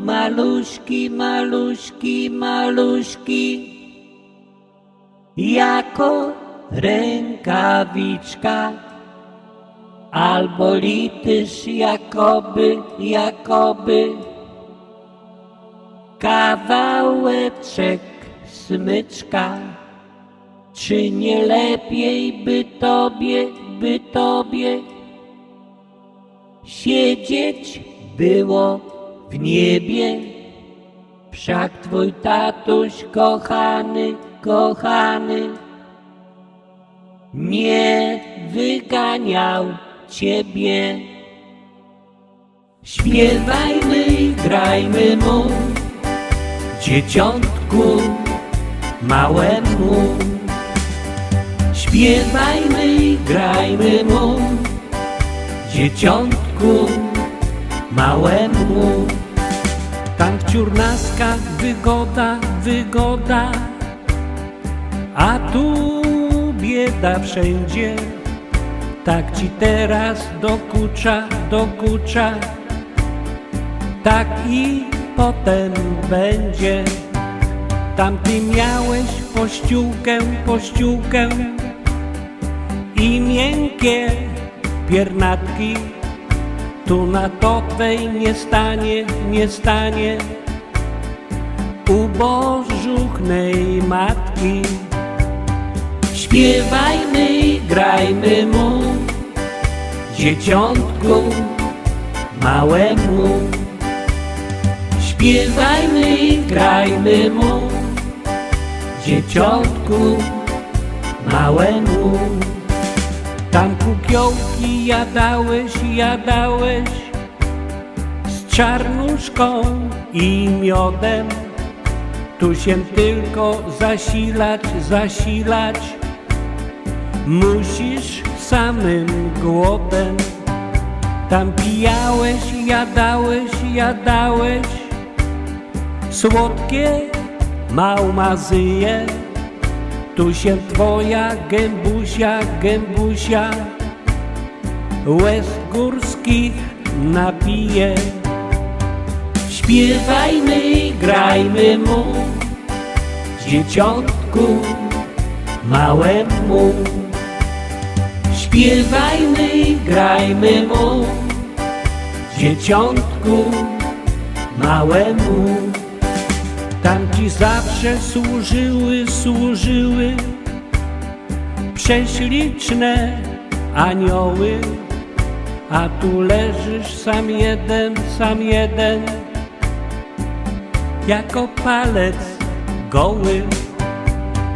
maluśki, maluśki, jako rękawiczka, albo lityż jakoby, jakoby, kawałeczek smyczka. Czy nie lepiej by tobie, by tobie siedzieć było w niebie? Wszak twój tatuś kochany, kochany nie wyganiał ciebie. Śpiewajmy i grajmy mu, dzieciątku małemu. Śpiewajmy i grajmy mu, dzieciątku małemu. Tam w wygoda, wygoda, a tu bieda wszędzie. Tak ci teraz dokucza, dokucza, tak i potem będzie. Tam ty miałeś pościółkę, pościółkę i miękkie piernatki. Tu na twej nie stanie, nie stanie ubożuchnej matki. Śpiewajmy i grajmy mu, dzieciątku małemu. Śpiewajmy i grajmy mu, dzieciątku małemu. Tam kukiołki jadałeś, jadałeś z czarnuszką i miodem. Tu się tylko zasilać, zasilać musisz samym głodem. Tam pijałeś, jadałeś, jadałeś słodkie małmazyje. Tu się twoja gębusia, gębusia łez górskich napije. Śpiewajmy grajmy mu, dzieciątku małemu. Śpiewajmy grajmy mu, dzieciątku małemu. Tam ci zawsze służyły, służyły prześliczne anioły, a tu leżysz sam jeden, sam jeden, jako palec goły.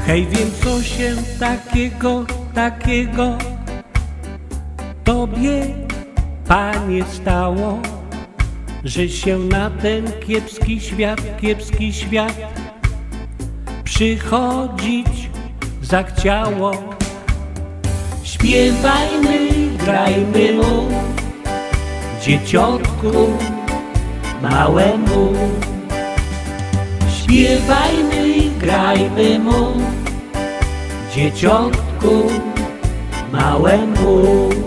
Hej, wiem co się takiego, takiego tobie, panie, stało że się na ten kiepski świat, kiepski świat przychodzić zachciało. Śpiewajmy grajmy mu, dzieciątku małemu. Śpiewajmy grajmy mu, dzieciątku małemu.